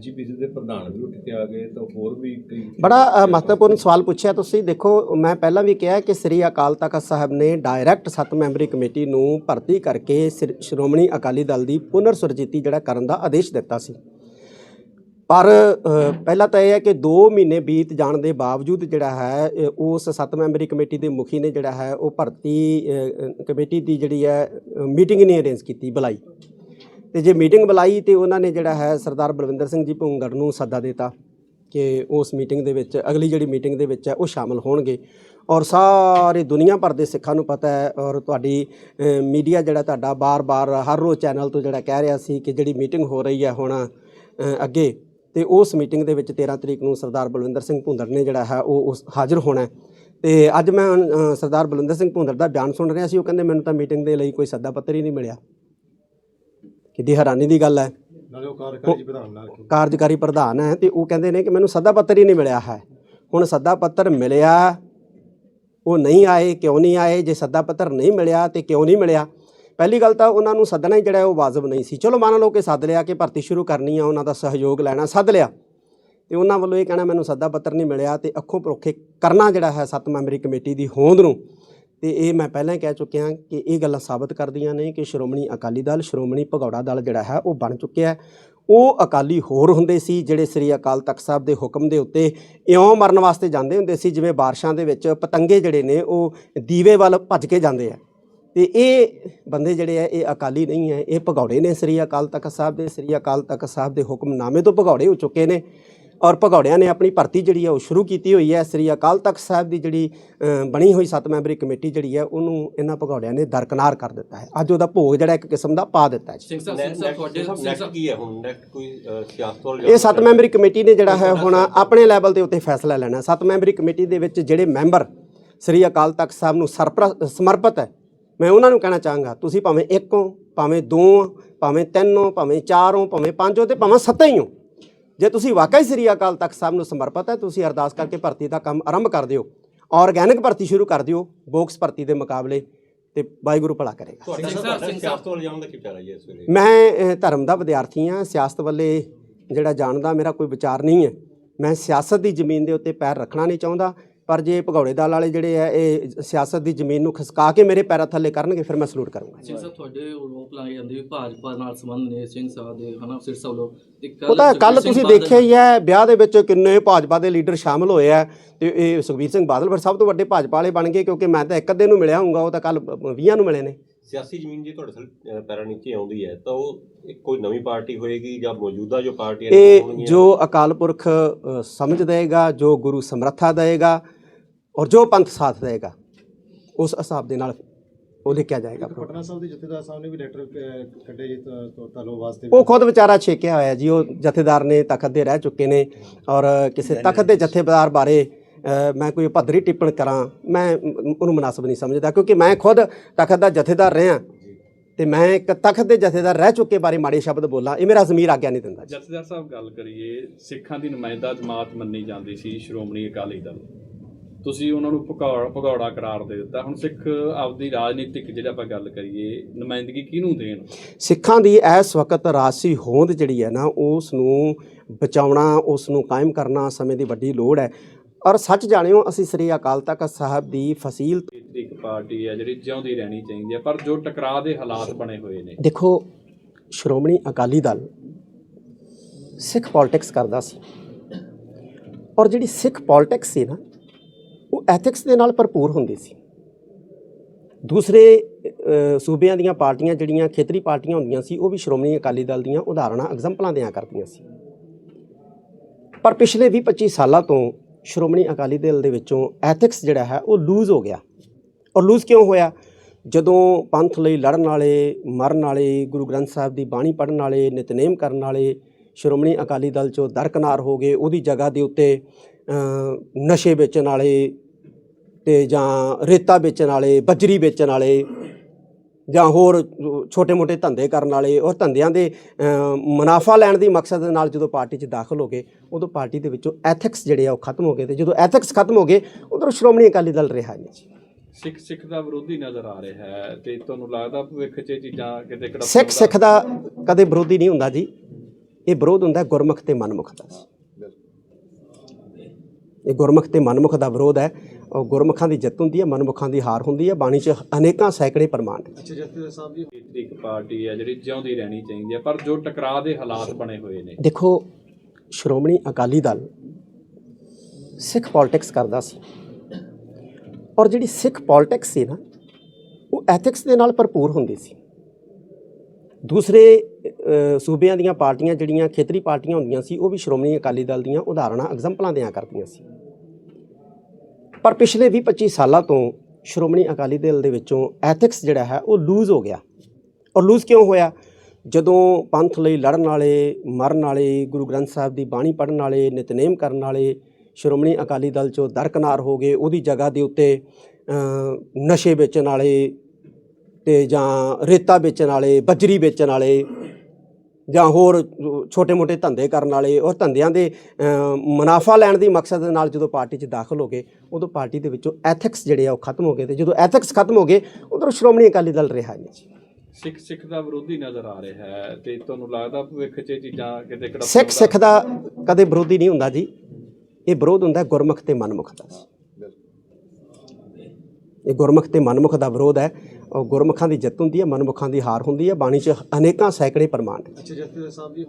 GPC ਦੇ ਪ੍ਰਧਾਨ ਵੀ ਉੱਠ ਕੇ ਆ ਗਏ ਤਾਂ ਹੋਰ ਵੀ ਕਈ ਬੜਾ ਅ, ਮਹੱਤਵਪੂਰਨ ਸਵਾਲ ਪੁੱਛਿਆ ਤੁਸੀਂ। ਦੇਖੋ ਮੈਂ ਪਹਿਲਾਂ ਵੀ ਕਿਹਾ ਕਿ ਸ੍ਰੀ ਅਕਾਲ ਤਖਤ ਸਾਹਿਬ ਨੇ ਡਾਇਰੈਕਟ ਸੱਤ ਮੈਂਬਰੀ ਕਮੇਟੀ ਨੂੰ ਭਰਤੀ ਕਰਕੇ ਸਿਰ- ਸ਼੍ਰੋਮਣੀ ਅਕਾਲੀ ਦਲ ਦੀ ਪੁਨਰ ਸੁਰਜੀਤੀ ਜਿਹੜਾ ਕਰਨ ਦਾ ਆਦੇਸ਼ ਦਿੱਤਾ ਸੀ। ਪਰ ਅ, ਪਹਿਲਾਂ ਤਾਂ ਇਹ ਹੈ ਕਿ 2 ਮਹੀਨੇ ਬੀਤ ਜਾਣ ਦੇ ਬਾਵਜੂਦ ਜਿਹੜਾ ਹੈ ਅ, ਉਸ ਸੱਤ ਮੈਂਬਰੀ ਕਮੇਟੀ ਦੇ ਮੁਖੀ ਨੇ ਜਿਹੜਾ ਹੈ ਉਹ ਭਰਤੀ ਅ, ਅ, ਕਮੇਟੀ ਦੀ ਜਿਹੜੀ ਹੈ ਮੀਟਿੰਗ ਨਹੀਂ ਅਰੇਂਜ ਕੀਤੀ ਬੁਲਾਈ। ਤੇ ਜੇ ਮੀਟਿੰਗ ਬੁਲਾਈ ਤੇ ਉਹਨਾਂ ਨੇ ਜਿਹੜਾ ਹੈ ਸਰਦਾਰ ਬਲਵਿੰਦਰ ਸਿੰਘ ਜੀ ਭੁੰਗੜ ਨੂੰ ਸੱਦਾ ਦਿੱਤਾ ਕਿ ਉਸ ਮੀਟਿੰਗ ਦੇ ਵਿੱਚ, ਅਗਲੀ ਜਿਹੜੀ ਮੀਟਿੰਗ ਦੇ ਵਿੱਚ ਹੈ, ਉਹ ਸ਼ਾਮਲ ਹੋਣਗੇ ਔਰ ਸਾਰੇ ਦੁਨੀਆ ਭਰ ਦੇ ਸਿੱਖਾਂ ਨੂੰ ਪਤਾ ਹੈ ਔਰ ਤੁਹਾਡੀ ਮੀਡੀਆ ਜਿਹੜਾ ਤੁਹਾਡਾ ਬਾਰ-ਬਾਰ, ਹਰ ਰੋਜ਼ ਚੈਨਲ ਤੋਂ ਜਿਹੜਾ ਕਹਿ ਰਿਹਾ ਸੀ ਕਿ ਜਿਹੜੀ ਮੀਟਿੰਗ ਹੋ ਰਹੀ ਹੈ ਹੁਣ ਅੱਗੇ, ਤੇ ਉਸ ਮੀਟਿੰਗ ਦੇ ਵਿੱਚ 13 ਤਰੀਕ ਨੂੰ ਸਰਦਾਰ ਬਲਵਿੰਦਰ ਸਿੰਘ ਭੁੰਦੜ ਨੇ ਜਿਹੜਾ ਹੈ ਉਹ ਉਸ ਹਾਜ਼ਰ ਹੋਣਾ ਹੈ। ਤੇ ਅੱਜ ਮੈਂ ਸਰਦਾਰ ਬਲਵਿੰਦਰ ਸਿੰਘ ਭੁੰਦੜ ਦਾ ਬਿਆਨ ਸੁਣ ਰਿਹਾ ਸੀ, ਉਹ ਕਹਿੰਦੇ ਮੈਨੂੰ ਤਾਂ ਮੀਟਿੰਗ ਦੇ ਲਈ ਕੋਈ ਸੱਦਾ ਪੱਤਰ ਹੀ ਨਹੀਂ ਮਿਲਿਆ ਕਿੱਡੀ ਹੈਰਾਨੀ ਦੀ ਗੱਲ ਹੈ। ਨਾਲੇ ਉਹ ਕਾਰਜਕਾਰੀ ਪ੍ਰਧਾਨ ਨਾਲ ਕਾਰਜਕਾਰੀ ਪ੍ਰਧਾਨ ਹੈ ਤੇ ਉਹ ਕਹਿੰਦੇ ਨੇ ਕਿ ਮੈਨੂੰ ਸੱਦਾ ਪੱਤਰ ਹੀ ਨਹੀਂ ਮਿਲਿਆ ਹੈ। ਹੁਣ ਸੱਦਾ ਪੱਤਰ ਮਿਲਿਆ ਉਹ ਨਹੀਂ ਆਏ ਕਿਉਂ ਨਹੀਂ ਆਏ? ਜੇ ਸੱਦਾ ਪੱਤਰ ਨਹੀਂ ਮਿਲਿਆ ਤੇ ਕਿਉਂ ਨਹੀਂ ਮਿਲਿਆ? ਪਹਿਲੀ ਗੱਲ ਤਾਂ ਉਹਨਾਂ ਨੂੰ ਸੱਦਣਾ ਹੀ ਜਿਹੜਾ ਉਹ ਵਾਜਬ ਨਹੀਂ ਸੀ। ਚਲੋ ਮੰਨ ਲਓ ਕਿ ਸੱਦ ਲਿਆ ਕਿ ਭਰਤੀ ਸ਼ੁਰੂ ਕਰਨੀ ਆ ਉਹਨਾਂ ਦਾ ਸਹਿਯੋਗ ਲੈਣਾ ਸੱਦ ਲਿਆ। ਤੇ ਉਹਨਾਂ ਵੱਲੋਂ ਇਹ ਕਹਿਣਾ ਮੈਨੂੰ ਸੱਦਾ ਪੱਤਰ ਨਹੀਂ ਮਿਲਿਆ ਤੇ ਅੱਖੋਂ ਪਰੋਖੇ ਕਰਨਾ ਜਿਹੜਾ ਹੈ ਸੱਤ ਮੈਂਬਰੀ ਕਮੇਟੀ ਦੀ ਹੋਂਦ ਨੂੰ। ਤੇ ਇਹ ਮੈਂ ਪਹਿਲਾਂ ਕਹਿ ਚੁੱਕਿਆ ਕਿ ਇਹ ਗੱਲਾਂ ਸਾਬਤ ਕਰਦੀਆਂ ਨੇ ਕਿ ਸ਼੍ਰੋਮਣੀ ਅਕਾਲੀ ਦਲ, ਸ਼੍ਰੋਮਣੀ ਭਗੌੜਾ ਦਲ ਜਿਹੜਾ ਹੈ ਉਹ ਬਣ ਚੁੱਕਿਆ ਹੈ। ਉਹ ਅਕਾਲੀ ਹੋਰ ਹੁੰਦੇ ਸੀ ਜਿਹੜੇ ਸ੍ਰੀ ਅਕਾਲ ਤਖਤ ਸਾਹਿਬ ਦੇ ਹੁਕਮ ਦੇ ਉੱਤੇ ਇਉਂ ਮਰਨ ਵਾਸਤੇ ਜਾਂਦੇ ਹੁੰਦੇ ਸੀ, ਜਿਵੇਂ ਬਾਰਿਸ਼ਾਂ ਦੇ ਵਿੱਚ ਪਤੰਗੇ ਜਿਹੜੇ ਨੇ ਉਹ ਦੀਵੇ ਵੱਲ ਭੱਜ ਕੇ ਜਾਂਦੇ ਆ। ਤੇ ਇਹ ਬੰਦੇ ਜਿਹੜੇ ਆ, ਇਹ ਅਕਾਲੀ ਨਹੀਂ ਹੈ, ਇਹ ਭਗੌੜੇ ਨੇ ਸ੍ਰੀ ਅਕਾਲ ਤਖਤ ਸਾਹਿਬ ਦੇ, ਸ੍ਰੀ ਅਕਾਲ ਤਖਤ ਸਾਹਿਬ ਦੇ ਹੁਕਮਨਾਮੇ ਤੋਂ ਭਗੌੜੇ ਹੋ ਚੁੱਕੇ ਨੇ। ਔਰ ਭਗੌੜਿਆਂ ਨੇ ਆਪਣੀ ਭਰਤੀ ਜਿਹੜੀ ਹੈ ਉਹ ਸ਼ੁਰੂ ਕੀਤੀ ਹੋਈ ਹੈ। ਸ੍ਰੀ ਅਕਾਲ ਤਖਤ ਸਾਹਿਬ ਦੀ ਜਿਹੜੀ ਬਣੀ ਹੋਈ ਸੱਤ ਮੈਂਬਰੀ ਕਮੇਟੀ ਜਿਹੜੀ ਹੈ ਉਹਨੂੰ ਇਹਨਾਂ ਭਗੌੜਿਆਂ ਨੇ ਦਰਕਨਾਰ ਕਰ ਦਿੱਤਾ ਹੈ। ਅੱਜ ਉਹਦਾ ਭੋਗ ਜਿਹੜਾ ਇੱਕ ਕਿਸਮ ਦਾ ਪਾ ਦਿੱਤਾ ਹੈ। ਜੀ। ਸਿੰਘ ਸਾਹਿਬ ਸਿੰਘ ਸਾਹਿਬ ਤੁਹਾਡੇ ਸਿੰਘ ਨੈਕਸਟ ਸਾਹਿਬ ਕੀ ਹੈ ਹੁਣ? ਨੈਕਸਟ ਕੋਈ ਅ, ਸਿਆਸਤ ਵੱਲ ਇਹ ਸੱਤ ਮੈਂਬਰੀ ਕਮੇਟੀ ਨੇ ਜਿਹੜਾ ਹੈ ਹੁਣ ਆਪਣੇ ਲੈਵਲ ਦੇ ਉੱਤੇ ਫੈਸਲਾ ਲੈਣਾ ਸੱਤ ਮੈਂਬਰੀ ਕਮੇਟੀ ਦੇ ਵਿੱਚ ਜਿਹੜੇ ਮੈਂਬਰ ਸ੍ਰੀ ਅਕਾਲ ਤਖਤ ਸਾਹਿਬ ਨੂੰ ਸਰਪ੍ਰ- ਸਮਰਪਿਤ ਹੈ ਮੈਂ ਉਹਨਾਂ ਨੂੰ ਕਹਿਣਾ ਚਾਹਾਂਗਾ ਤੁਸੀਂ ਭਾਵੇਂ ਇੱਕ ਹੋ ਭਾਵੇਂ ਦੋ ਹੋ ਭਾਵੇਂ ਤਿੰਨ ਹੋ ਭਾਵੇਂ ਚਾਰ ਹੋ ਭਾਵੇਂ ਪੰਜ ਹੋ ਤੇ ਭਾਵੇਂ ਸੱਤਾਂ ਹੀ ਹੋ। ਜੇ ਤੁਸੀਂ ਵਾਕਈ ਸ੍ਰੀ ਅਕਾਲ ਤਖਤ ਸਾਹਿਬ ਨੂੰ ਸਮਰਪਿਤ ਹੈ ਤੁਸੀਂ ਅਰਦਾਸ ਕਰਕੇ ਭਰਤੀ ਦਾ ਕੰਮ ਆਰੰਭ ਕਰ ਦਿਓ। ਆਰਗੈਨਿਕ ਭਰਤੀ ਸ਼ੁਰੂ ਕਰ ਦਿਓ ਬੋਕਸ ਭਰਤੀ ਦੇ ਮੁਕਾਬਲੇ ਤੇ ਵਾਹਿਗੁਰੂ ਭਲਾ ਕਰੇਗਾ। ਤੁਹਾਡਾ ਸਿੰਘ ਸਾਹਿਬ, ਤੁਹਾਡਾ ਸਿੰਘ ਸਿਆਸਤ ਵੱਲ ਜਾਣ ਦਾ ਕੀ ਵਿਚਾਰ ਹੈ ਜੀ ਇਸ ਵੇਲੇ? ਮੈਂ ਧਰਮ ਦਾ ਵਿਦਿਆਰਥੀ ਹਾਂ ਸਿਆਸਤ ਵੱਲੇ ਜਿਹੜਾ ਜਾਣਦਾ ਮੇਰਾ ਕੋਈ ਵਿਚਾਰ ਨਹੀਂ ਹੈ। ਮੈਂ ਸਿਆਸਤ ਦੀ ਜ਼ਮੀਨ ਦੇ ਉੱਤੇ ਪੈਰ ਰੱਖਣਾ ਨਹੀਂ ਚਾਹੁੰਦਾ ਪਰ ਜੇ ਭਗੌੜੇ ਦਲ ਵਾਲੇ ਜਿਹੜੇ ਆ ਇਹ ਸਿਆਸਤ ਦੀ ਜ਼ਮੀਨ ਨੂੰ ਖਸਕਾ ਕੇ ਮੇਰੇ ਪੈਰਾਂ ਥੱਲੇ ਕਰਨਗੇ ਫਿਰ ਮੈਂ ਸਲੂਟ ਕਰੂੰਗਾ। ਸਿੰਘ ਸਾਹਿਬ ਤੁਹਾਡੇ ਰੋਪ ਲਾਏ ਜਾਂਦੇ ਵੀ ਭਾਜਪਾ ਨਾਲ ਸੰਬੰਧ ਨੇ ਸਿੰਘ ਸਾਹਿਬ ਦੇ ਹਨਾ ਸਿਰਸਾ ਵੱਲੋਂ। ਉਹ ਤਾਂ ਕੱਲ ਤੁਸੀਂ ਦੇਖਿਆ ਹੀ ਹੈ ਵਿਆਹ ਦੇ ਵਿੱਚ ਕਿੰਨੇ ਭਾਜਪਾ ਦੇ ਲੀਡਰ ਸ਼ਾਮਲ ਹੋਏ ਆ ਤੇ ਇਹ ਸੁਖਬੀਰ ਸਿੰਘ ਬਾਦਲ ਫਿਰ ਸਭ ਤੋਂ ਵੱਡੇ ਭਾਜਪਾ ਵਾਲੇ ਬਣ ਗਏ ਕਿਉਂਕਿ ਮੈਂ ਤਾਂ ਇੱਕ ਅੱਧੇ ਨੂੰ ਮਿਲਿਆ ਹੋਊਗਾ ਉਹ ਤਾਂ ਕੱਲ 20 ਨੂੰ ਮਿਲੇ ਨੇ। ਸਿਆਸੀ ਜ਼ਮੀਨ ਜੇ ਤੁਹਾਡੇ ਥੱਲੇ, ਪੈਰਾਂ ਨੀਚੇ ਆਉਂਦੀ ਹੈ ਤਾਂ ਉਹ ਕੋਈ ਨਵੀਂ ਪਾਰਟੀ ਹੋਏਗੀ ਜਾਂ ਮੌਜੂਦਾ ਜੋ ਪਾਰਟੀਆਂ ਨੇ ਇਹ ਹੋਣਗੀਆਂ? ਜੋ ਅਕਾਲ ਪੁਰਖ ਸਮਝ ਦੇਗਾ ਜੋ ਗੁਰੂ ਸਮਰੱਥਾ ਦੇਗਾ ਔਰ ਜੋ ਪੰਥ ਸਾਥ ਦੇਗਾ ਉਸ ਹਿਸਾਬ ਦੇ ਨਾਲ ਉਹ ਲਿਖਿਆ ਜਾਏਗਾ। ਪਟਨਾ ਸਾਹਿਬ ਦੇ ਜਥੇਦਾਰ ਸਾਹਿਬ ਨੇ ਵੀ ਲੈਟਰ ਕੱਢੇ ਜੀ ਤਾਲੋ ਵਾਸਤੇ। ਉਹ ਖੁਦ ਵਿਚਾਰਾ ਛੇਕਿਆ ਹੋਇਆ ਜੀ ਉਹ ਜਥੇਦਾਰ ਨੇ ਤਖਤ ਦੇ ਰਹਿ ਚੁੱਕੇ ਨੇ ਔਰ ਕਿਸੇ ਤਖਤ ਦੇ ਜਥੇਦਾਰ ਬਾਰੇ ਮੈਂ ਕੋਈ ਭੱਦਰੀ ਟਿੱਪਣ ਕਰਾਂ ਮੈਂ ਉਹਨੂੰ ਮੁਨਾਸਬ ਨਹੀਂ ਸਮਝਦਾ ਕਿਉਂਕਿ ਮੈਂ ਖੁਦ ਤਖਤ ਦਾ ਜਥੇਦਾਰ ਰਿਹਾ। ਤੇ ਮੈਂ ਇੱਕ ਤਖਤ ਦੇ ਜਥੇਦਾਰ ਰਹਿ ਚੁੱਕੇ ਬਾਰੇ ਮਾੜੇ ਸ਼ਬਦ ਬੋਲਾਂ ਇਹ ਮੇਰਾ ਜ਼ਮੀਰ ਆਗਿਆ ਨਹੀਂ ਦਿੰਦਾ ਜਥੇਦਾਰ ਸਾਹਿਬ ਗੱਲ ਕਰੀਏ ਸਿੱਖਾਂ ਦੀ ਨੁਮਾਇੰਦਾ ਜਮਾਤ ਮੰਨੀ ਜਾਂਦੀ ਸੀ ਸ਼੍ਰੋਮਣੀ ਅਕਾਲੀ ਦਲ। ਤੁਸੀਂ ਉਹਨਾਂ ਨੂੰ ਭਗੌੜ ਭਗੌੜਾ ਕਰਾਰ ਦੇ ਦਿੱਤਾ। ਹੁਣ ਸਿੱਖ ਆਪਦੀ ਰਾਜਨੀਤਿਕ ਜਿਹੜਾ ਆਪਾਂ ਗੱਲ ਕਰੀਏ ਨੁਮਾਇੰਦਗੀ ਕਿਹਨੂੰ ਦੇਣ? ਸਿੱਖਾਂ ਦੀ ਇਸ ਵਕਤ ਰਾਸੀ ਹੋਂਦ ਜਿਹੜੀ ਹੈ ਨਾ ਉਸ ਨੂੰ ਬਚਾਉਣਾ ਉਸ ਨੂੰ ਕਾਇਮ ਕਰਨਾ ਸਮੇਂ ਦੀ ਵੱਡੀ ਲੋੜ ਹੈ। ਔਰ ਸੱਚ ਜਾਣਿਓ ਅਸੀਂ ਸ੍ਰੀ ਅਕਾਲ ਤਖਤ ਸਾਹਿਬ ਦੀ ਫਸੀਲ ਇੱਕ ਪਾਰਟੀ ਹੈ ਜਿਹੜੀ ਜਿਉਂਦੀ ਰਹਿਣੀ ਚਾਹੀਦੀ ਹੈ ਪਰ ਜੋ ਟਕਰਾਅ ਦੇ ਹਾਲਾਤ ਬਣੇ ਹੋਏ ਨੇ। ਦੇਖੋ ਸ਼੍ਰੋਮਣੀ ਅਕਾਲੀ ਦਲ ਸਿੱਖ ਪੋਲਿਟਿਕਸ ਕਰਦਾ ਸੀ। ਔਰ ਜਿਹੜੀ ਸਿੱਖ ਪੋਲਿਟਿਕਸ ਸੀ ਨਾ ਉਹ ਐਥਿਕਸ ਦੇ ਨਾਲ ਭਰਪੂਰ ਹੁੰਦੀ ਸੀ। ਦੂਸਰੇ ਸੂਬਿਆਂ ਦੀਆਂ ਪਾਰਟੀਆਂ ਜਿਹੜੀਆਂ ਖੇਤਰੀ ਪਾਰਟੀਆਂ ਹੁੰਦੀਆਂ ਸੀ ਉਹ ਵੀ ਸ਼੍ਰੋਮਣੀ ਅਕਾਲੀ ਦਲ ਦੀਆਂ ਉਦਾਹਰਣਾਂ ਐਗਜ਼ਾਮਪਲਾਂ ਦਿਆਂ ਕਰਦੀਆਂ ਸੀ। ਪਰ ਪਿਛਲੇ 20-25 ਸਾਲਾਂ ਤੋਂ ਸ਼੍ਰੋਮਣੀ ਅਕਾਲੀ ਦਲ ਦੇ ਵਿੱਚੋਂ ਐਥਿਕਸ ਜਿਹੜਾ ਹੈ ਉਹ ਲੂਜ਼ ਹੋ ਗਿਆ। ਔਰ ਲੂਜ਼ ਕਿਉਂ ਹੋਇਆ? ਜਦੋਂ ਪੰਥ ਲਈ ਲੜਨ ਵਾਲੇ, ਮਰਨ ਵਾਲੇ, ਗੁਰੂ ਗ੍ਰੰਥ ਸਾਹਿਬ ਦੀ ਬਾਣੀ ਪੜ੍ਹਨ ਵਾਲੇ, ਨਿਤਨੇਮ ਕਰਨ ਵਾਲੇ ਸ਼੍ਰੋਮਣੀ ਅਕਾਲੀ ਦਲ ਚੋਂ ਦਰਕਨਾਰ ਹੋ ਗਏ, ਉਹਦੀ ਜਗ੍ਹਾ ਦੇ ਉੱਤੇ ਨਸ਼ੇ ਵੇਚਣ ਵਾਲੇ ਤੇ ਜਾਂ ਰੇਤਾ ਵੇਚਣ ਵਾਲੇ, ਬਜਰੀ ਵੇਚਣ ਵਾਲੇ ਜਾਂ ਹੋਰ ਛੋਟੇ-ਮੋਟੇ ਧੰਦੇ ਕਰਨ ਵਾਲੇ ਔਰ ਧੰਦਿਆਂ ਦੇ ਮੁਨਾਫਾ ਲੈਣ ਦੀ ਮਕਸਦ ਦੇ ਨਾਲ ਜਦੋਂ ਪਾਰਟੀ 'ਚ ਦਾਖਲ ਹੋ ਗਏ ਉਦੋਂ ਪਾਰਟੀ ਦੇ ਵਿੱਚੋਂ ਐਥਿਕਸ ਜਿਹੜੇ ਆ ਉਹ ਖਤਮ ਹੋ ਗਏ ਤੇ ਜਦੋਂ ਐਥਿਕਸ ਖਤਮ ਹੋ ਗਏ ਉਧਰ ਸ਼੍ਰੋਮਣੀ ਅਕਾਲੀ ਦਲ ਰਿਹਾ ਨਹੀਂ। ਜੀ ਸਿੱਖ ਸਿੱਖ ਦਾ ਵਿਰੋਧੀ ਨਜ਼ਰ ਆ ਰਿਹਾ ਹੈ ਤੇ ਤੁਹਾਨੂੰ ਲੱਗਦਾ ਭਵਿੱਖ 'ਚ ਇਹ ਚੀਜ਼ਾਂ ਕਿਤੇ ਕਿਹੜਾ ਸਿੱਖ ਸਿੱਖ ਦਾ ਕਦੇ ਵਿਰੋਧੀ ਨਹੀਂ ਹੁੰਦਾ ਜੀ। ਇਹ ਵਿਰੋਧ ਹੁੰਦਾ ਗੁਰਮੁਖ ਤੇ ਮਨਮੁਖ ਦਾ ਇਹ ਗੁਰਮੁਖ ਤੇ ਮਨਮੁਖ ਦਾ ਵਿਰੋਧ ਹੈ। ਉਹ ਗੁਰਮੁਖਾਂ ਦੀ ਜਿੱਤ ਹੁੰਦੀ ਹੈ ਮਨਮੁਖਾਂ ਦੀ ਹਾਰ ਹੁੰਦੀ ਹੈ। ਬਾਣੀ 'ਚ ਅਨੇਕਾਂ ਸੈਂਕੜੇ ਪ੍ਰਮਾਣ ਨੇ। ਅੱਛਾ ਜਸਟਿਸ ਸਾਹਿਬ ਜੀ ਇੱਕ ਪਾਰਟੀ ਹੈ ਜਿਹੜੀ ਜਿਉਂਦੀ ਰਹਿਣੀ ਚਾਹੀਦੀ ਹੈ ਪਰ ਜੋ ਟਕਰਾਅ ਦੇ ਹਾਲਾਤ ਬਣੇ ਹੋਏ ਨੇ। ਦੇਖੋ ਸ਼੍ਰੋਮਣੀ ਅਕਾਲੀ ਦਲ ਸਿੱਖ ਪੋਲਿਟਿਕਸ ਕਰਦਾ ਸੀ। ਔਰ ਜਿਹੜੀ ਸਿੱਖ ਪੋਲਿਟਿਕਸ ਸੀ ਨਾ ਉਹ ਐਥਿਕਸ ਦੇ ਨਾਲ ਭਰਪੂਰ ਹੁੰਦੀ ਸੀ। ਦੂਸਰੇ ਸੂਬਿਆਂ ਦੀਆਂ ਪਾਰਟੀਆਂ ਜਿਹੜੀਆਂ ਖੇਤਰੀ ਪਾਰਟੀਆਂ ਹੁੰਦੀਆਂ ਸੀ, ਉਹ ਵੀ ਸ਼੍ਰੋਮਣੀ ਅਕਾਲੀ ਦਲ ਦੀਆਂ ਉਦਾਹਰਣਾਂ, ਐਗਜ਼ਾਮਪਲਾਂ ਦਿਆਂ ਕਰਦੀਆਂ ਸੀ। ਪਰ ਪਿਛਲੇ 20-25 ਸਾਲਾਂ ਤੋਂ ਸ਼੍ਰੋਮਣੀ ਅਕਾਲੀ ਦਲ ਦੇ ਵਿੱਚੋਂ ਐਥਿਕਸ ਜਿਹੜਾ ਹੈ, ਉਹ ਲੂਜ਼ ਹੋ ਗਿਆ। ਔਰ ਲੂਜ਼ ਕਿਉਂ ਹੋਇਆ? ਜਦੋਂ ਪੰਥ ਲਈ ਲੜਨ ਵਾਲੇ, ਮਰਨ ਵਾਲੇ, ਗੁਰੂ ਗ੍ਰੰਥ ਸਾਹਿਬ ਦੀ ਬਾਣੀ ਪੜ੍ਹਨ ਵਾਲੇ, ਨਿਤਨੇਮ ਕਰਨ ਵਾਲੇ ਸ਼੍ਰੋਮਣੀ ਅਕਾਲੀ ਦਲ ਚੋਂ ਦਰਕਨਾਰ ਹੋ ਗਏ, ਉਹਦੀ ਜਗ੍ਹਾ ਦੇ ਉੱਤੇ ਨਸ਼ੇ ਵੇਚਣ ਵਾਲੇ ਤੇ ਜਾਂ ਰੇਤਾ ਵੇਚਣ ਵਾਲੇ ਬਜਰੀ ਵੇਚਣ ਵਾਲੇ ਜਾਂ ਹੋਰ ਛੋਟੇ-ਮੋਟੇ ਧੰਦੇ ਕਰਨ ਵਾਲੇ ਔਰ ਧੰਦਿਆਂ ਦੇ ਮੁਨਾਫਾ ਲੈਣ ਦੀ ਮਕਸਦ ਦੇ ਨਾਲ ਜਦੋਂ ਪਾਰਟੀ 'ਚ ਦਾਖਲ ਹੋ ਗਏ ਉਦੋਂ ਪਾਰਟੀ ਦੇ ਵਿੱਚੋਂ ਐਥਿਕਸ ਜਿਹੜੇ ਆ ਉਹ ਖਤਮ ਹੋ ਗਏ ਤੇ ਜਦੋਂ ਐਥਿਕਸ ਖਤਮ ਹੋ ਗਏ ਉਧਰ ਸ਼੍ਰੋਮਣੀ ਅਕਾਲੀ ਦਲ ਰਿਹਾ ਨਹੀਂ। ਜੀ ਸਿੱਖ ਸਿੱਖ ਦਾ ਵਿਰੋਧੀ ਨਜ਼ਰ ਆ ਰਿਹਾ ਹੈ ਤੇ ਤੁਹਾਨੂੰ ਲੱਗਦਾ ਭਵਿੱਖ 'ਚ ਇਹ ਚੀਜ਼ਾਂ ਕਿਤੇ ਕਿਹੜਾ ਸਿੱਖ ਸਿੱਖ ਦਾ ਕਦੇ ਵਿਰੋਧੀ ਨਹੀਂ ਹੁੰਦਾ ਜੀ। ਇਹ ਵਿਰੋਧ ਹੁੰਦਾ ਗੁਰਮੁਖ ਤੇ ਮਨਮੁਖ ਦਾ। ਇਹ ਗੁਰਮੁਖ ਤੇ ਮਨਮੁਖ ਦਾ ਵਿਰੋਧ ਹੈ। ਉਹ ਗੁਰਮੁਖਾਂ ਦੀ ਜਿੱਤ ਹੁੰਦੀ ਹੈ, ਮਨਮੁਖਾਂ ਦੀ ਹਾਰ ਹੁੰਦੀ ਹੈ, ਬਾਣੀ 'ਚ ਅਨੇਕਾਂ ਸੈਂਕੜੇ ਪ੍ਰਮਾਣ ਨੇ। ਅੱਛਾ ਜਸਟਿਸ ਸਾਹਿਬ ਜੀ